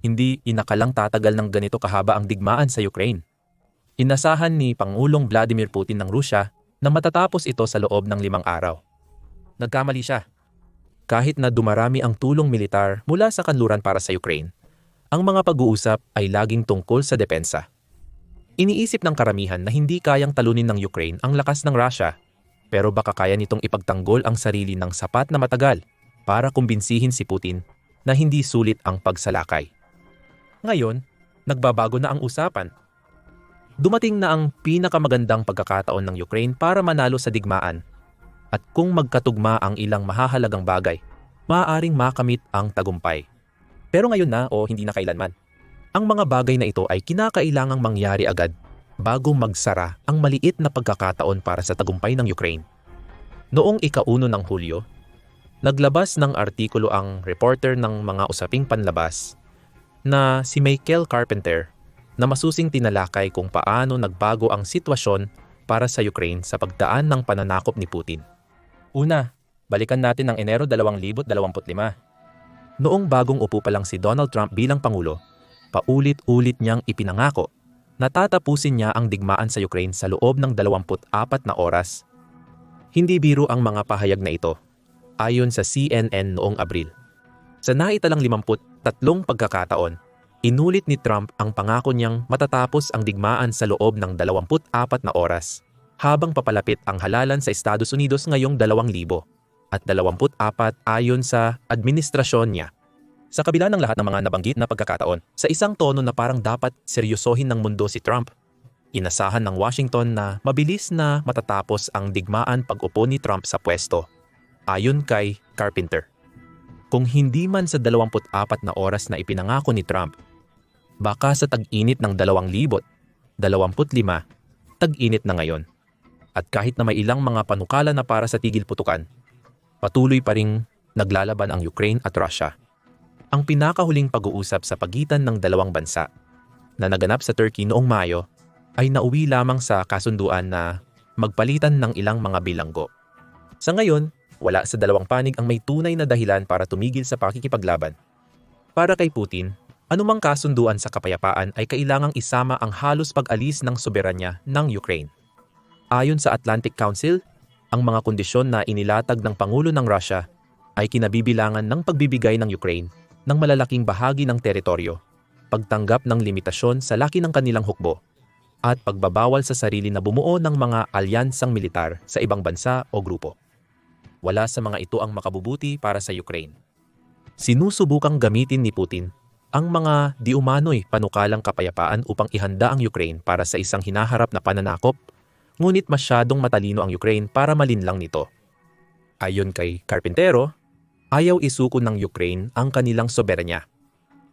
hindi inakalang tatagal ng ganito kahaba ang digmaan sa Ukraine. Inasahan ni Pangulong Vladimir Putin ng Rusya na matatapos ito sa loob ng limang araw. Nagkamali siya. Kahit na dumarami ang tulong militar mula sa kanluran para sa Ukraine, ang mga pag-uusap ay laging tungkol sa depensa. Iniisip ng karamihan na hindi kayang talunin ng Ukraine ang lakas ng Russia, pero baka kaya nitong ipagtanggol ang sarili ng sapat na matagal para kumbinsihin si Putin na hindi sulit ang pagsalakay. Ngayon, nagbabago na ang usapan. Dumating na ang pinakamagandang pagkakataon ng Ukraine para manalo sa digmaan. At kung magkatugma ang ilang mahahalagang bagay, maaaring makamit ang tagumpay. Pero ngayon na o hindi na kailanman. Ang mga bagay na ito ay kinakailangang mangyari agad bago magsara ang maliit na pagkakataon para sa tagumpay ng Ukraine. Noong ikauno ng Hulyo, naglabas ng artikulo ang reporter ng mga usaping panlabas na si Michael Carpenter na masusing tinalakay kung paano nagbago ang sitwasyon para sa Ukraine sa pagdaan ng pananakop ni Putin. Una, balikan natin ang Enero 2025. Noong bagong upo pa lang si Donald Trump bilang Pangulo, paulit-ulit niyang ipinangako na tatapusin niya ang digmaan sa Ukraine sa loob ng 24 na oras. Hindi biro ang mga pahayag na ito, ayon sa CNN noong Abril. Sa naitalang 53 pagkakataon, inulit ni Trump ang pangako niyang matatapos ang digmaan sa loob ng 24 na oras, habang papalapit ang halalan sa Estados Unidos ngayong 2,000 at 24 ayon sa administrasyon niya. Sa kabila ng lahat ng mga nabanggit na pagkakataon, sa isang tono na parang dapat seryosohin ng mundo si Trump, inasahan ng Washington na mabilis na matatapos ang digmaan pag-upo ni Trump sa pwesto, ayon kay Carpenter. Kung hindi man sa 24 na oras na ipinangako ni Trump, baka sa tag-init ng 2,000, 25, tag-init na ngayon. At kahit na may ilang mga panukala na para sa tigil putukan, patuloy pa ring naglalaban ang Ukraine at Russia ang pinakahuling pag-uusap sa pagitan ng dalawang bansa na naganap sa Turkey noong Mayo ay nauwi lamang sa kasunduan na magpalitan ng ilang mga bilanggo. Sa ngayon, wala sa dalawang panig ang may tunay na dahilan para tumigil sa pakikipaglaban. Para kay Putin, anumang kasunduan sa kapayapaan ay kailangang isama ang halos pag-alis ng soberanya ng Ukraine. Ayon sa Atlantic Council, ang mga kondisyon na inilatag ng Pangulo ng Russia ay kinabibilangan ng pagbibigay ng Ukraine ng malalaking bahagi ng teritoryo, pagtanggap ng limitasyon sa laki ng kanilang hukbo, at pagbabawal sa sarili na bumuo ng mga alyansang militar sa ibang bansa o grupo. Wala sa mga ito ang makabubuti para sa Ukraine. Sinusubukang gamitin ni Putin ang mga diumano'y panukalang kapayapaan upang ihanda ang Ukraine para sa isang hinaharap na pananakop, ngunit masyadong matalino ang Ukraine para malinlang nito. Ayon kay Carpintero, ayaw isuko ng Ukraine ang kanilang soberanya.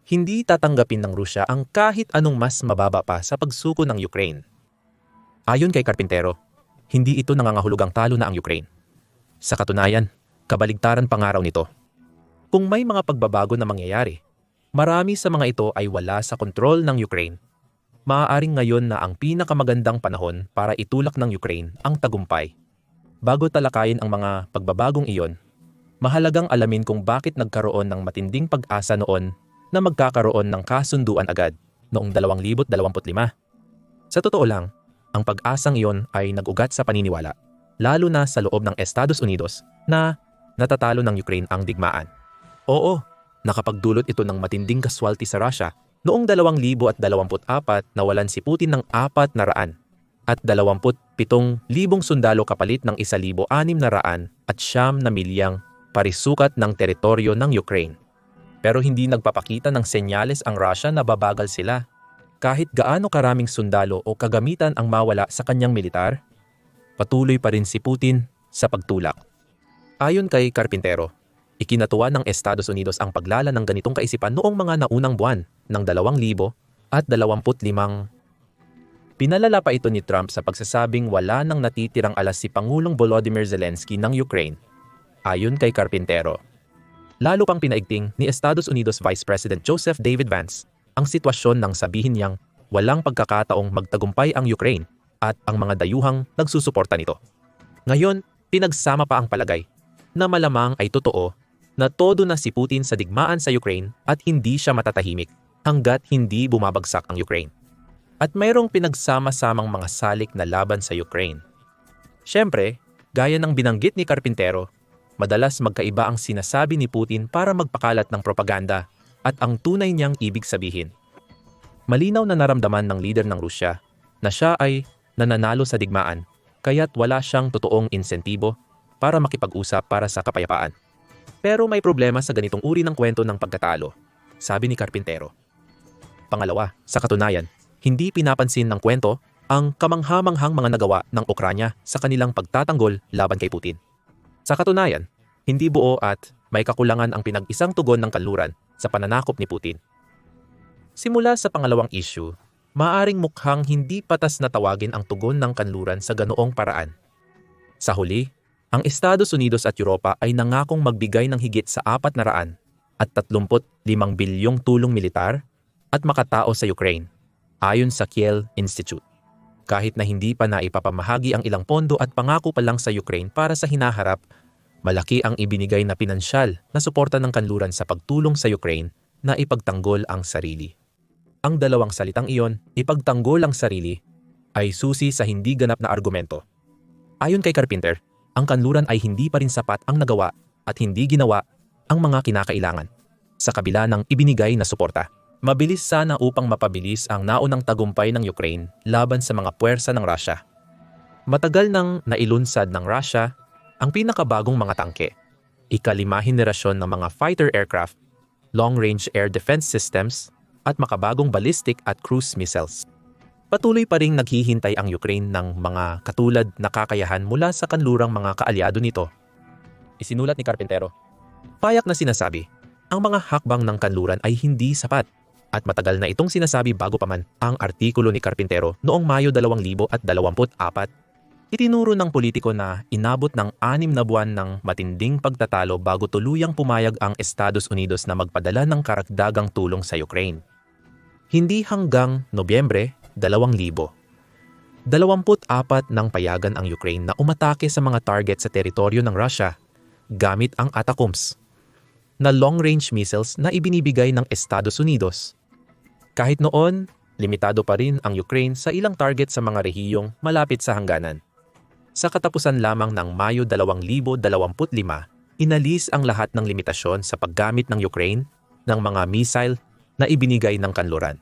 Hindi tatanggapin ng Rusya ang kahit anong mas mababa pa sa pagsuko ng Ukraine. Ayon kay Carpintero, hindi ito nangangahulugang talo na ang Ukraine. Sa katunayan, kabaligtaran pangaraw nito. Kung may mga pagbabago na mangyayari, marami sa mga ito ay wala sa kontrol ng Ukraine. Maaaring ngayon na ang pinakamagandang panahon para itulak ng Ukraine ang tagumpay. Bago talakayin ang mga pagbabagong iyon, mahalagang alamin kung bakit nagkaroon ng matinding pag-asa noon na magkakaroon ng kasunduan agad noong 2025. Sa totoo lang, ang pag-asang iyon ay nag-ugat sa paniniwala, lalo na sa loob ng Estados Unidos na natatalo ng Ukraine ang digmaan. Oo, nakapagdulot ito ng matinding kaswalti sa Russia noong 2024 nawalan si Putin ng apat na raan at 27,000 sundalo kapalit ng 1,600 at siyam na milyang parisukat ng teritoryo ng Ukraine. Pero hindi nagpapakita ng senyales ang Russia na babagal sila. Kahit gaano karaming sundalo o kagamitan ang mawala sa kanyang militar, patuloy pa rin si Putin sa pagtulak. Ayon kay Carpintero, ikinatuwa ng Estados Unidos ang paglala ng ganitong kaisipan noong mga naunang buwan ng 2000 at 25 Pinalala pa ito ni Trump sa pagsasabing wala nang natitirang alas si Pangulong Volodymyr Zelensky ng Ukraine ayon kay Carpintero. Lalo pang pinaigting ni Estados Unidos Vice President Joseph David Vance ang sitwasyon ng sabihin niyang walang pagkakataong magtagumpay ang Ukraine at ang mga dayuhang nagsusuporta nito. Ngayon, pinagsama pa ang palagay na malamang ay totoo na todo na si Putin sa digmaan sa Ukraine at hindi siya matatahimik hanggat hindi bumabagsak ang Ukraine. At mayroong pinagsama-samang mga salik na laban sa Ukraine. Siyempre, gaya ng binanggit ni Carpintero, madalas magkaiba ang sinasabi ni Putin para magpakalat ng propaganda at ang tunay niyang ibig sabihin. Malinaw na naramdaman ng leader ng Rusya na siya ay nananalo sa digmaan kaya't wala siyang totoong insentibo para makipag-usap para sa kapayapaan. Pero may problema sa ganitong uri ng kwento ng pagkatalo, sabi ni Carpintero. Pangalawa, sa katunayan, hindi pinapansin ng kwento ang kamanghamanghang mga nagawa ng Ukranya sa kanilang pagtatanggol laban kay Putin. Sa katunayan, hindi buo at may kakulangan ang pinag-isang tugon ng kanluran sa pananakop ni Putin. Simula sa pangalawang issue, maaring mukhang hindi patas na tawagin ang tugon ng kanluran sa ganoong paraan. Sa huli, ang Estados Unidos at Europa ay nangakong magbigay ng higit sa 400 at 35 bilyong tulong militar at makatao sa Ukraine, ayon sa Kiel Institute. Kahit na hindi pa naipapamahagi ang ilang pondo at pangako pa lang sa Ukraine para sa hinaharap, malaki ang ibinigay na pinansyal na suporta ng kanluran sa pagtulong sa Ukraine na ipagtanggol ang sarili. Ang dalawang salitang iyon, ipagtanggol ang sarili, ay susi sa hindi ganap na argumento. Ayon kay Carpenter, ang kanluran ay hindi pa rin sapat ang nagawa at hindi ginawa ang mga kinakailangan sa kabila ng ibinigay na suporta. Mabilis sana upang mapabilis ang naunang tagumpay ng Ukraine laban sa mga puwersa ng Russia. Matagal nang nailunsad ng Russia ang pinakabagong mga tangke, ikalima henerasyon ng mga fighter aircraft, long-range air defense systems, at makabagong ballistic at cruise missiles. Patuloy pa ring naghihintay ang Ukraine ng mga katulad na kakayahan mula sa kanlurang mga kaalyado nito. Isinulat ni Carpintero. Payak na sinasabi, ang mga hakbang ng kanluran ay hindi sapat at matagal na itong sinasabi bago pa man ang artikulo ni Carpintero noong Mayo 2024. Itinuro ng politiko na inabot ng anim na buwan ng matinding pagtatalo bago tuluyang pumayag ang Estados Unidos na magpadala ng karagdagang tulong sa Ukraine. Hindi hanggang Nobyembre 2,000. 24 nang payagan ang Ukraine na umatake sa mga target sa teritoryo ng Russia gamit ang Atacoms na long-range missiles na ibinibigay ng Estados Unidos. Kahit noon, limitado pa rin ang Ukraine sa ilang target sa mga rehiyong malapit sa hangganan. Sa katapusan lamang ng Mayo 2025, inalis ang lahat ng limitasyon sa paggamit ng Ukraine ng mga missile na ibinigay ng kanluran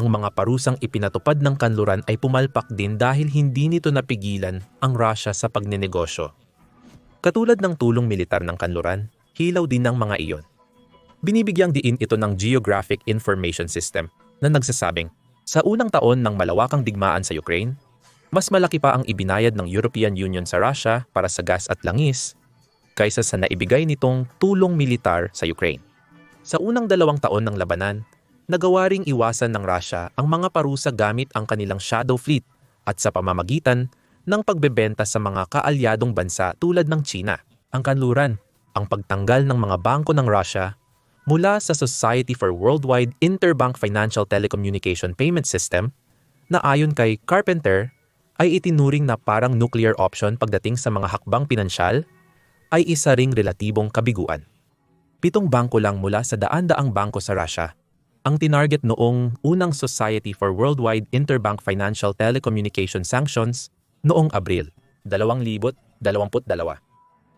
ang mga parusang ipinatupad ng kanluran ay pumalpak din dahil hindi nito napigilan ang Russia sa pagnenegosyo. Katulad ng tulong militar ng kanluran, hilaw din ng mga iyon. Binibigyang diin ito ng Geographic Information System na nagsasabing, sa unang taon ng malawakang digmaan sa Ukraine, mas malaki pa ang ibinayad ng European Union sa Russia para sa gas at langis kaysa sa naibigay nitong tulong militar sa Ukraine. Sa unang dalawang taon ng labanan, nagawa ring iwasan ng Russia ang mga parusa gamit ang kanilang shadow fleet at sa pamamagitan ng pagbebenta sa mga kaalyadong bansa tulad ng China. Ang kanluran, ang pagtanggal ng mga bangko ng Russia mula sa Society for Worldwide Interbank Financial Telecommunication Payment System na ayon kay Carpenter ay itinuring na parang nuclear option pagdating sa mga hakbang pinansyal ay isa ring relatibong kabiguan. Pitong bangko lang mula sa daan-daang bangko sa Russia ang tinarget noong unang Society for Worldwide Interbank Financial Telecommunication Sanctions noong Abril 2022.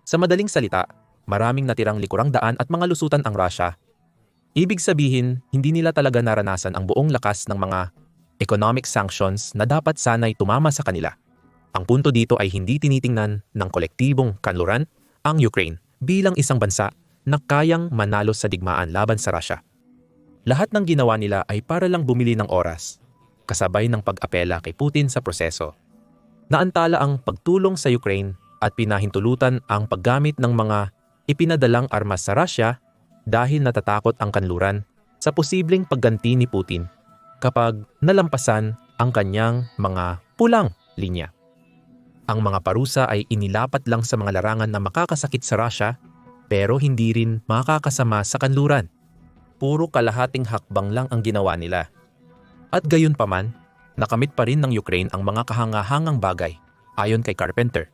Sa madaling salita, maraming natirang likurang daan at mga lusutan ang Russia. Ibig sabihin, hindi nila talaga naranasan ang buong lakas ng mga economic sanctions na dapat sana'y tumama sa kanila. Ang punto dito ay hindi tinitingnan ng kolektibong kanluran ang Ukraine bilang isang bansa na kayang manalo sa digmaan laban sa Russia. Lahat ng ginawa nila ay para lang bumili ng oras, kasabay ng pag-apela kay Putin sa proseso. Naantala ang pagtulong sa Ukraine at pinahintulutan ang paggamit ng mga ipinadalang armas sa Russia dahil natatakot ang kanluran sa posibleng pagganti ni Putin kapag nalampasan ang kanyang mga pulang linya. Ang mga parusa ay inilapat lang sa mga larangan na makakasakit sa Russia pero hindi rin makakasama sa kanluran puro kalahating hakbang lang ang ginawa nila. At gayon paman, nakamit pa rin ng Ukraine ang mga kahangahangang bagay, ayon kay Carpenter.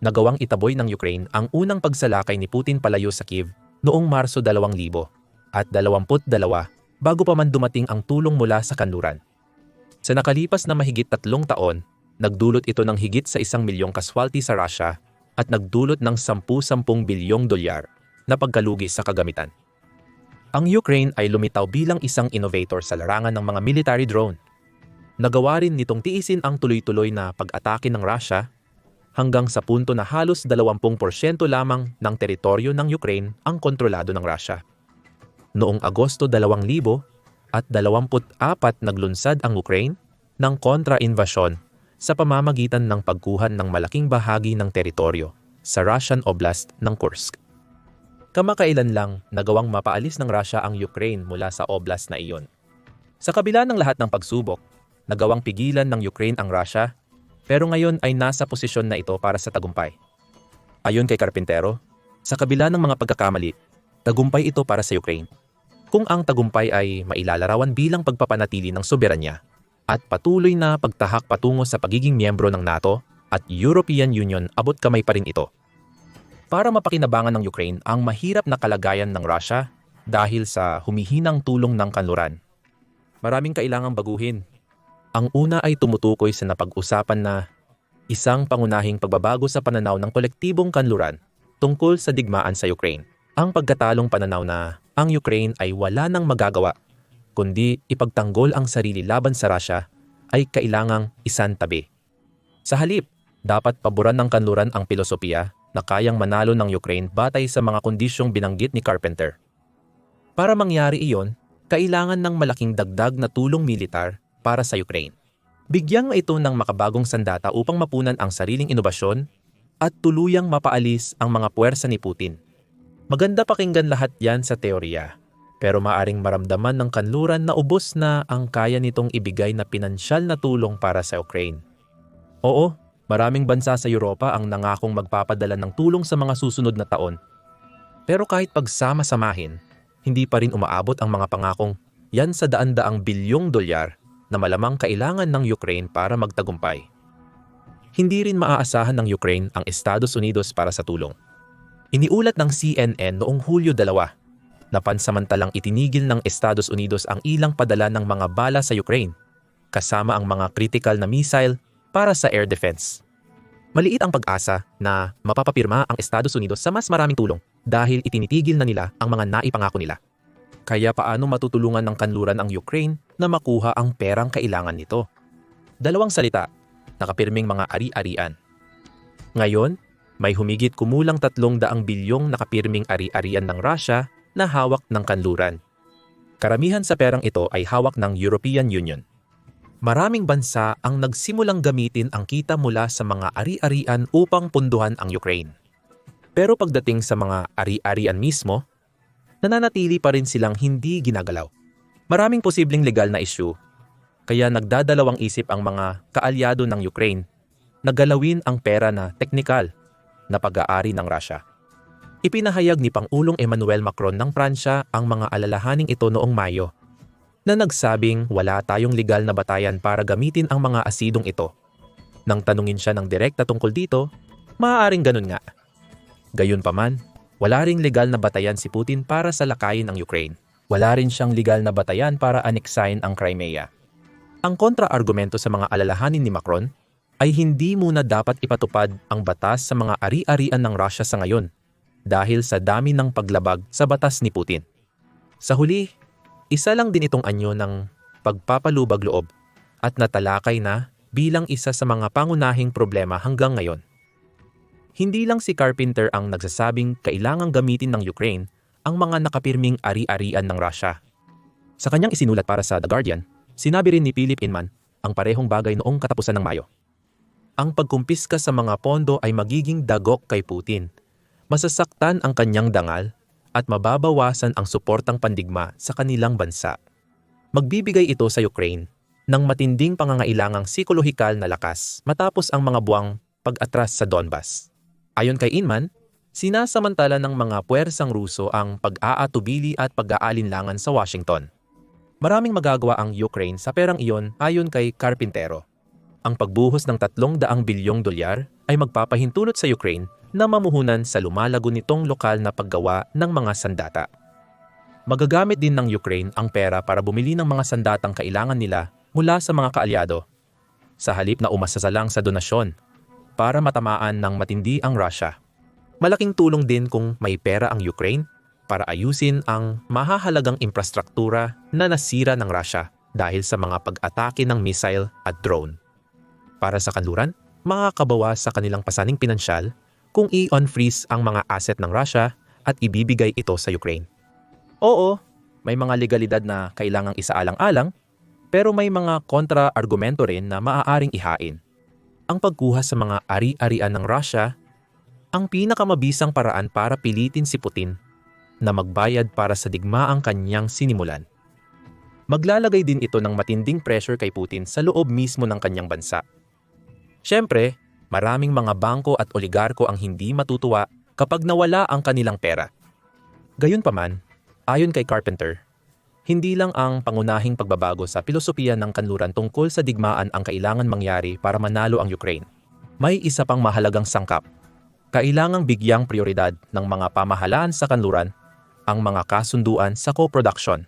Nagawang itaboy ng Ukraine ang unang pagsalakay ni Putin palayo sa Kiev noong Marso 2000 at 22 bago pa man dumating ang tulong mula sa kanluran. Sa nakalipas na mahigit tatlong taon, nagdulot ito ng higit sa isang milyong kaswalti sa Russia at nagdulot ng 10-10 bilyong dolyar na pagkalugi sa kagamitan. Ang Ukraine ay lumitaw bilang isang innovator sa larangan ng mga military drone. Nagawa rin nitong tiisin ang tuloy-tuloy na pag-atake ng Russia hanggang sa punto na halos 20% lamang ng teritoryo ng Ukraine ang kontrolado ng Russia. Noong Agosto 2000 at 24 naglunsad ang Ukraine ng kontra-invasyon sa pamamagitan ng pagkuhan ng malaking bahagi ng teritoryo sa Russian Oblast ng Kursk. Kamakailan lang nagawang mapaalis ng Russia ang Ukraine mula sa oblast na iyon. Sa kabila ng lahat ng pagsubok, nagawang pigilan ng Ukraine ang Russia, pero ngayon ay nasa posisyon na ito para sa tagumpay. Ayon kay Carpintero, sa kabila ng mga pagkakamali, tagumpay ito para sa Ukraine. Kung ang tagumpay ay mailalarawan bilang pagpapanatili ng soberanya at patuloy na pagtahak patungo sa pagiging miyembro ng NATO at European Union abot kamay pa rin ito para mapakinabangan ng Ukraine ang mahirap na kalagayan ng Russia dahil sa humihinang tulong ng kanluran. Maraming kailangang baguhin. Ang una ay tumutukoy sa napag-usapan na isang pangunahing pagbabago sa pananaw ng kolektibong kanluran tungkol sa digmaan sa Ukraine. Ang pagkatalong pananaw na ang Ukraine ay wala nang magagawa kundi ipagtanggol ang sarili laban sa Russia ay kailangang isantabi. Sa halip, dapat paboran ng kanluran ang pilosopiya na kayang manalo ng Ukraine batay sa mga kondisyong binanggit ni Carpenter. Para mangyari iyon, kailangan ng malaking dagdag na tulong militar para sa Ukraine. Bigyang ito ng makabagong sandata upang mapunan ang sariling inobasyon at tuluyang mapaalis ang mga puwersa ni Putin. Maganda pakinggan lahat yan sa teorya, pero maaring maramdaman ng kanluran na ubos na ang kaya nitong ibigay na pinansyal na tulong para sa Ukraine. Oo, Maraming bansa sa Europa ang nangakong magpapadala ng tulong sa mga susunod na taon. Pero kahit pagsama-samahin, hindi pa rin umaabot ang mga pangakong yan sa daan-daang bilyong dolyar na malamang kailangan ng Ukraine para magtagumpay. Hindi rin maaasahan ng Ukraine ang Estados Unidos para sa tulong. Iniulat ng CNN noong Hulyo 2 na pansamantalang itinigil ng Estados Unidos ang ilang padala ng mga bala sa Ukraine, kasama ang mga critical na missile para sa air defense. Maliit ang pag-asa na mapapapirma ang Estados Unidos sa mas maraming tulong dahil itinitigil na nila ang mga naipangako nila. Kaya paano matutulungan ng kanluran ang Ukraine na makuha ang perang kailangan nito? Dalawang salita, nakapirming mga ari-arian. Ngayon, may humigit kumulang tatlong daang bilyong nakapirming ari-arian ng Russia na hawak ng kanluran. Karamihan sa perang ito ay hawak ng European Union maraming bansa ang nagsimulang gamitin ang kita mula sa mga ari-arian upang punduhan ang Ukraine. Pero pagdating sa mga ari-arian mismo, nananatili pa rin silang hindi ginagalaw. Maraming posibleng legal na issue, kaya nagdadalawang isip ang mga kaalyado ng Ukraine na galawin ang pera na teknikal na pag-aari ng Russia. Ipinahayag ni Pangulong Emmanuel Macron ng Pransya ang mga alalahaning ito noong Mayo na nagsabing wala tayong legal na batayan para gamitin ang mga asidong ito. Nang tanungin siya ng direkta tungkol dito, maaaring ganun nga. Gayunpaman, wala ring legal na batayan si Putin para sa lakayin ang Ukraine. Wala rin siyang legal na batayan para aneksayin ang Crimea. Ang kontra-argumento sa mga alalahanin ni Macron ay hindi muna dapat ipatupad ang batas sa mga ari-arian ng Russia sa ngayon dahil sa dami ng paglabag sa batas ni Putin. Sa huli, isa lang din itong anyo ng pagpapalubag loob at natalakay na bilang isa sa mga pangunahing problema hanggang ngayon. Hindi lang si Carpenter ang nagsasabing kailangang gamitin ng Ukraine ang mga nakapirming ari-arian ng Russia. Sa kanyang isinulat para sa The Guardian, sinabi rin ni Philip Inman ang parehong bagay noong katapusan ng Mayo. Ang pagkumpiska sa mga pondo ay magiging dagok kay Putin. Masasaktan ang kanyang dangal at mababawasan ang suportang pandigma sa kanilang bansa. Magbibigay ito sa Ukraine ng matinding pangangailangang psikolohikal na lakas matapos ang mga buwang pag-atras sa Donbas. Ayon kay Inman, sinasamantala ng mga puwersang Ruso ang pag-aatubili at pag-aalinlangan sa Washington. Maraming magagawa ang Ukraine sa perang iyon ayon kay Carpintero. Ang pagbuhos ng 300 bilyong dolyar ay magpapahintulot sa Ukraine na mamuhunan sa lumalago nitong lokal na paggawa ng mga sandata. Magagamit din ng Ukraine ang pera para bumili ng mga sandatang kailangan nila mula sa mga kaalyado sa halip na umasa lang sa donasyon para matamaan ng matindi ang Russia. Malaking tulong din kung may pera ang Ukraine para ayusin ang mahahalagang infrastruktura na nasira ng Russia dahil sa mga pag-atake ng missile at drone. Para sa kanluran, makakabawas sa kanilang pasaning pinansyal kung i-unfreeze ang mga asset ng Russia at ibibigay ito sa Ukraine. Oo, may mga legalidad na kailangang isaalang-alang, pero may mga kontra-argumento rin na maaaring ihain. Ang pagkuha sa mga ari-arian ng Russia ang pinakamabisang paraan para pilitin si Putin na magbayad para sa digmaang kanyang sinimulan. Maglalagay din ito ng matinding pressure kay Putin sa loob mismo ng kanyang bansa. Siyempre, maraming mga bangko at oligarko ang hindi matutuwa kapag nawala ang kanilang pera. Gayunpaman, Ayon kay Carpenter, hindi lang ang pangunahing pagbabago sa pilosopiya ng kanluran tungkol sa digmaan ang kailangan mangyari para manalo ang Ukraine. May isa pang mahalagang sangkap. Kailangang bigyang prioridad ng mga pamahalaan sa kanluran ang mga kasunduan sa co-production,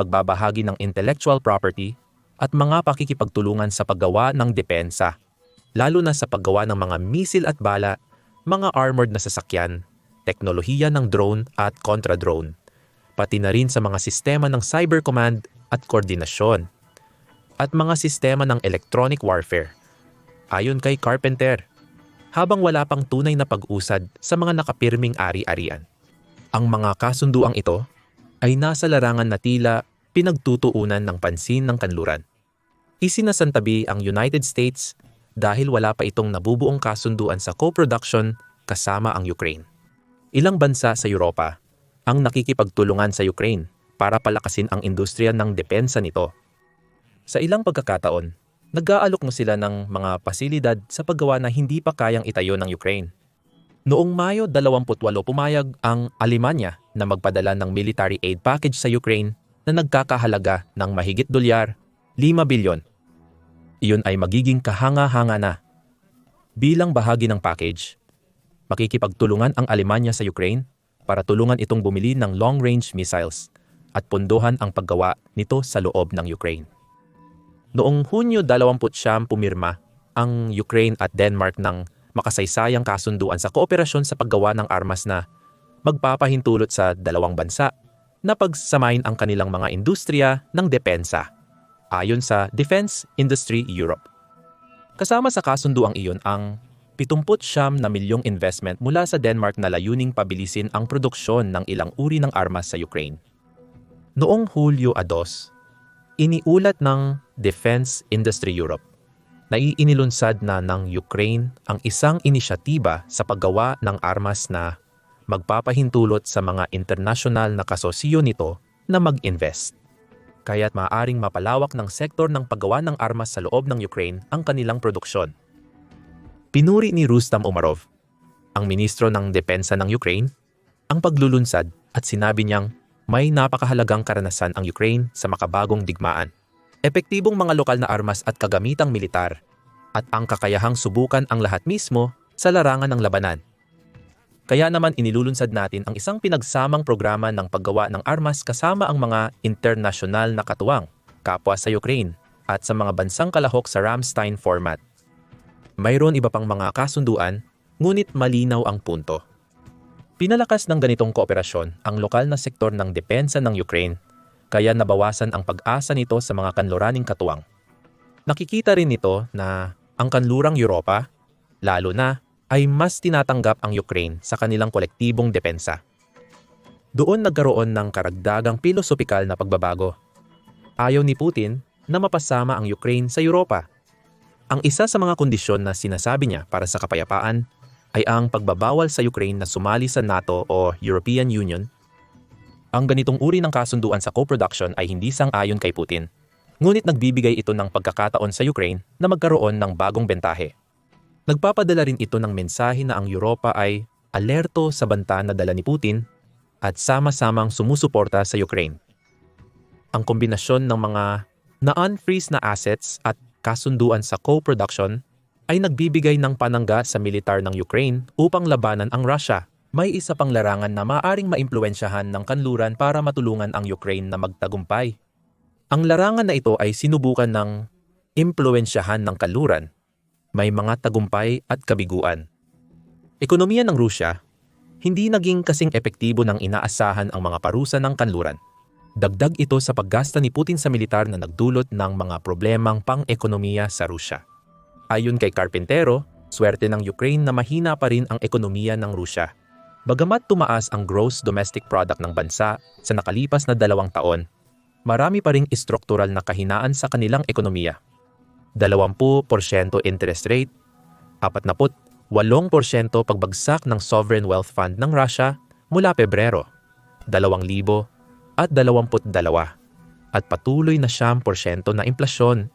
pagbabahagi ng intellectual property, at mga pakikipagtulungan sa paggawa ng depensa, lalo na sa paggawa ng mga misil at bala, mga armored na sasakyan, teknolohiya ng drone at kontra-drone pati na rin sa mga sistema ng cyber command at koordinasyon, at mga sistema ng electronic warfare. Ayon kay Carpenter, habang wala pang tunay na pag-usad sa mga nakapirming ari-arian. Ang mga kasunduang ito ay nasa larangan na tila pinagtutuunan ng pansin ng kanluran. Isinasantabi ang United States dahil wala pa itong nabubuong kasunduan sa co-production kasama ang Ukraine. Ilang bansa sa Europa ang nakikipagtulungan sa Ukraine para palakasin ang industriya ng depensa nito. Sa ilang pagkakataon, nag-aalok mo sila ng mga pasilidad sa paggawa na hindi pa kayang itayo ng Ukraine. Noong Mayo 28 pumayag ang Alemanya na magpadala ng military aid package sa Ukraine na nagkakahalaga ng mahigit dolyar 5 bilyon. Iyon ay magiging kahanga-hanga na. Bilang bahagi ng package, makikipagtulungan ang Alemanya sa Ukraine para tulungan itong bumili ng long-range missiles at punduhan ang paggawa nito sa loob ng Ukraine. Noong Hunyo 29 pumirma ang Ukraine at Denmark ng makasaysayang kasunduan sa kooperasyon sa paggawa ng armas na magpapahintulot sa dalawang bansa na pagsamahin ang kanilang mga industriya ng depensa ayon sa Defense Industry Europe. Kasama sa kasunduang iyon ang 70 na milyong investment mula sa Denmark na layuning pabilisin ang produksyon ng ilang uri ng armas sa Ukraine. Noong Hulyo 2, iniulat ng Defense Industry Europe na iinilunsad na ng Ukraine ang isang inisyatiba sa paggawa ng armas na magpapahintulot sa mga internasyonal na kasosyo nito na mag-invest. Kaya't maaring mapalawak ng sektor ng paggawa ng armas sa loob ng Ukraine ang kanilang produksyon. Pinuri ni Rustam Umarov, ang ministro ng depensa ng Ukraine, ang paglulunsad at sinabi niyang may napakahalagang karanasan ang Ukraine sa makabagong digmaan. Epektibong mga lokal na armas at kagamitang militar at ang kakayahang subukan ang lahat mismo sa larangan ng labanan. Kaya naman inilulunsad natin ang isang pinagsamang programa ng paggawa ng armas kasama ang mga internasyonal na katuwang, kapwa sa Ukraine, at sa mga bansang kalahok sa Ramstein format. Mayroon iba pang mga kasunduan, ngunit malinaw ang punto. Pinalakas ng ganitong kooperasyon ang lokal na sektor ng depensa ng Ukraine, kaya nabawasan ang pag-asa nito sa mga kanluraning katuwang. Nakikita rin nito na ang kanlurang Europa, lalo na, ay mas tinatanggap ang Ukraine sa kanilang kolektibong depensa. Doon nagkaroon ng karagdagang pilosopikal na pagbabago. Ayaw ni Putin na mapasama ang Ukraine sa Europa ang isa sa mga kondisyon na sinasabi niya para sa kapayapaan ay ang pagbabawal sa Ukraine na sumali sa NATO o European Union. Ang ganitong uri ng kasunduan sa co-production ay hindi sang-ayon kay Putin. Ngunit nagbibigay ito ng pagkakataon sa Ukraine na magkaroon ng bagong bentahe. Nagpapadala rin ito ng mensahe na ang Europa ay alerto sa banta na dala ni Putin at sama-samang sumusuporta sa Ukraine. Ang kombinasyon ng mga na-unfreeze na assets at kasunduan sa co-production ay nagbibigay ng panangga sa militar ng Ukraine upang labanan ang Russia May isa pang larangan na maaring maimpluwensyahan ng kanluran para matulungan ang Ukraine na magtagumpay. Ang larangan na ito ay sinubukan ng impluwensyahan ng kanluran. May mga tagumpay at kabiguan. Ekonomiya ng Rusya, hindi naging kasing epektibo ng inaasahan ang mga parusa ng kanluran. Dagdag ito sa paggasta ni Putin sa militar na nagdulot ng mga problemang pang-ekonomiya sa Rusya. Ayon kay Carpintero, swerte ng Ukraine na mahina pa rin ang ekonomiya ng Rusya. Bagamat tumaas ang gross domestic product ng bansa sa nakalipas na dalawang taon, marami pa ring istruktural na kahinaan sa kanilang ekonomiya. 20% interest rate, 48% pagbagsak ng sovereign wealth fund ng Russia mula Pebrero, 2,000 at 22 at patuloy na 10% na implasyon.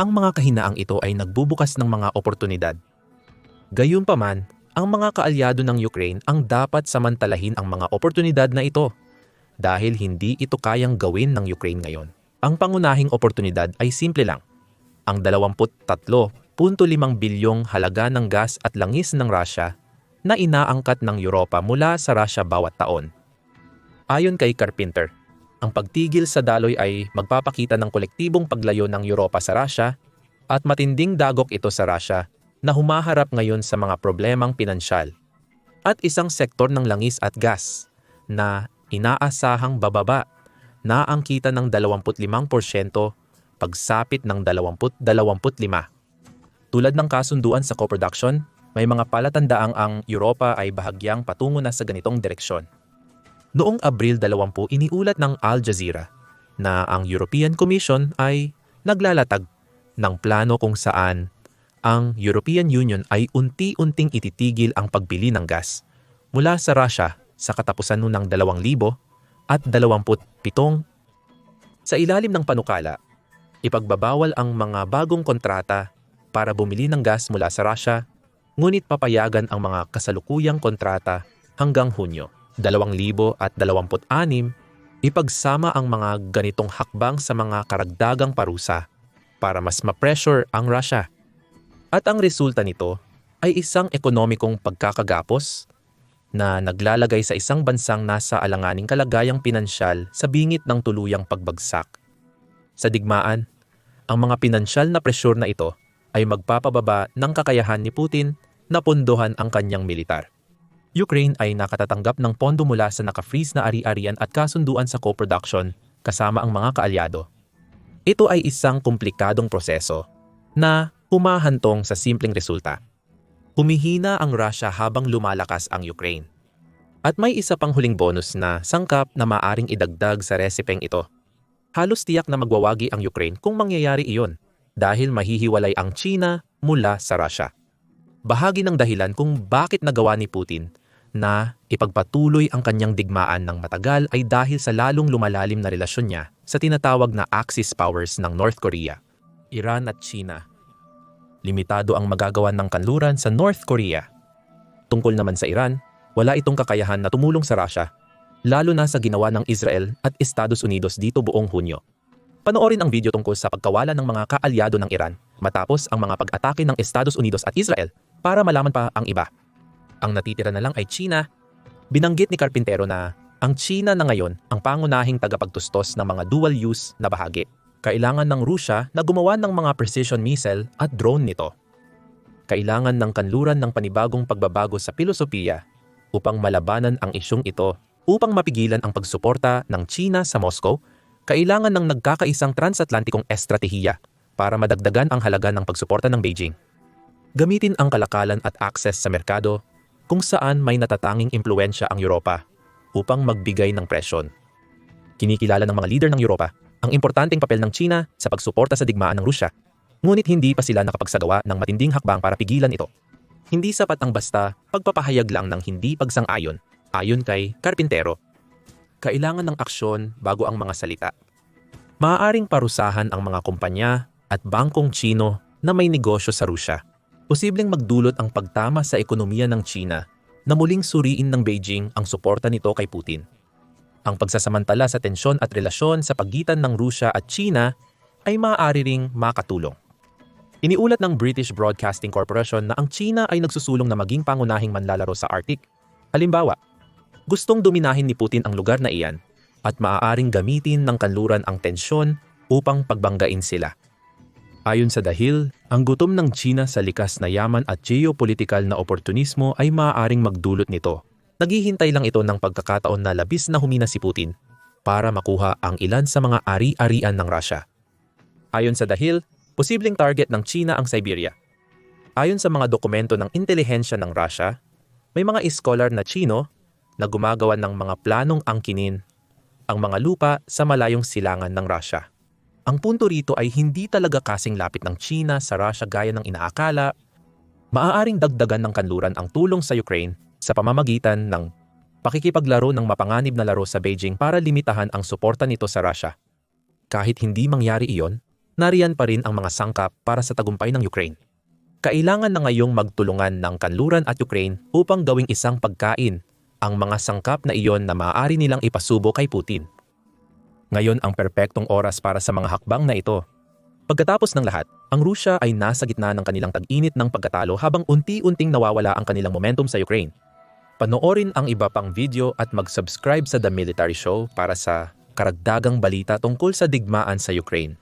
Ang mga kahinaang ito ay nagbubukas ng mga oportunidad. Gayunpaman, ang mga kaalyado ng Ukraine ang dapat samantalahin ang mga oportunidad na ito dahil hindi ito kayang gawin ng Ukraine ngayon. Ang pangunahing oportunidad ay simple lang. Ang 23.5 bilyong halaga ng gas at langis ng Russia na inaangkat ng Europa mula sa Russia bawat taon. Ayon kay Carpenter, ang pagtigil sa daloy ay magpapakita ng kolektibong paglayo ng Europa sa Russia at matinding dagok ito sa Russia na humaharap ngayon sa mga problemang pinansyal at isang sektor ng langis at gas na inaasahang bababa na ang kita ng 25% pagsapit ng 20-25. Tulad ng kasunduan sa co-production, may mga palatandaang ang Europa ay bahagyang patungo na sa ganitong direksyon. Noong Abril 20 iniulat ng Al Jazeera na ang European Commission ay naglalatag ng plano kung saan ang European Union ay unti-unting ititigil ang pagbili ng gas mula sa Russia sa katapusan ng 2000 at 27. Sa ilalim ng panukala, ipagbabawal ang mga bagong kontrata para bumili ng gas mula sa Russia, ngunit papayagan ang mga kasalukuyang kontrata hanggang Hunyo 2026 ipagsama ang mga ganitong hakbang sa mga karagdagang parusa para mas ma-pressure ang Russia. At ang resulta nito ay isang ekonomikong pagkakagapos na naglalagay sa isang bansang nasa alanganing kalagayang pinansyal sa bingit ng tuluyang pagbagsak. Sa digmaan, ang mga pinansyal na presyur na ito ay magpapababa ng kakayahan ni Putin na pondohan ang kanyang militar. Ukraine ay nakatatanggap ng pondo mula sa naka-freeze na ari-arian at kasunduan sa co-production kasama ang mga kaalyado. Ito ay isang komplikadong proseso na humahantong sa simpleng resulta. Humihina ang Russia habang lumalakas ang Ukraine. At may isa pang huling bonus na sangkap na maaring idagdag sa resepeng ito. Halos tiyak na magwawagi ang Ukraine kung mangyayari iyon dahil mahihiwalay ang China mula sa Russia. Bahagi ng dahilan kung bakit nagawa ni Putin na ipagpatuloy ang kanyang digmaan ng matagal ay dahil sa lalong lumalalim na relasyon niya sa tinatawag na Axis powers ng North Korea, Iran at China limitado ang magagawa ng kanluran sa North Korea. Tungkol naman sa Iran, wala itong kakayahan na tumulong sa Russia, lalo na sa ginawa ng Israel at Estados Unidos dito buong Hunyo. Panoorin ang video tungkol sa pagkawala ng mga kaalyado ng Iran matapos ang mga pag-atake ng Estados Unidos at Israel para malaman pa ang iba. Ang natitira na lang ay China. Binanggit ni Carpintero na ang China na ngayon ang pangunahing tagapagtustos ng mga dual-use na bahagi kailangan ng Rusya na gumawa ng mga precision missile at drone nito. Kailangan ng kanluran ng panibagong pagbabago sa filosofiya upang malabanan ang isyong ito. Upang mapigilan ang pagsuporta ng China sa Moscow, kailangan ng nagkakaisang transatlantikong estratehiya para madagdagan ang halaga ng pagsuporta ng Beijing. Gamitin ang kalakalan at access sa merkado kung saan may natatanging impluensya ang Europa upang magbigay ng presyon. Kinikilala ng mga leader ng Europa ang importanteng papel ng China sa pagsuporta sa digmaan ng Rusya, ngunit hindi pa sila nakapagsagawa ng matinding hakbang para pigilan ito. Hindi sapat ang basta pagpapahayag lang ng hindi pagsang-ayon, ayon kay Carpintero. Kailangan ng aksyon bago ang mga salita. Maaaring parusahan ang mga kumpanya at bangkong Chino na may negosyo sa Rusya. Posibleng magdulot ang pagtama sa ekonomiya ng China na muling suriin ng Beijing ang suporta nito kay Putin. Ang pagsasamantala sa tensyon at relasyon sa pagitan ng Rusya at China ay maaari ring makatulong. Iniulat ng British Broadcasting Corporation na ang China ay nagsusulong na maging pangunahing manlalaro sa Arctic. Halimbawa, gustong dominahin ni Putin ang lugar na iyan at maaaring gamitin ng kanluran ang tensyon upang pagbanggain sila. Ayon sa dahil, ang gutom ng China sa likas na yaman at geopolitikal na oportunismo ay maaaring magdulot nito. Naghihintay lang ito ng pagkakataon na labis na humina si Putin para makuha ang ilan sa mga ari-arian ng Russia. Ayon sa dahil, posibleng target ng China ang Siberia. Ayon sa mga dokumento ng intelihensya ng Russia, may mga iskolar na Chino na gumagawa ng mga planong angkinin ang mga lupa sa malayong silangan ng Russia. Ang punto rito ay hindi talaga kasing lapit ng China sa Russia gaya ng inaakala. Maaaring dagdagan ng kanluran ang tulong sa Ukraine sa pamamagitan ng pakikipaglaro ng mapanganib na laro sa Beijing para limitahan ang suporta nito sa Russia. Kahit hindi mangyari iyon, nariyan pa rin ang mga sangkap para sa tagumpay ng Ukraine. Kailangan na ngayong magtulungan ng kanluran at Ukraine upang gawing isang pagkain ang mga sangkap na iyon na maaari nilang ipasubo kay Putin. Ngayon ang perpektong oras para sa mga hakbang na ito. Pagkatapos ng lahat, ang Rusya ay nasa gitna ng kanilang tag-init ng pagkatalo habang unti-unting nawawala ang kanilang momentum sa Ukraine. Panoorin ang iba pang video at mag-subscribe sa The Military Show para sa karagdagang balita tungkol sa digmaan sa Ukraine.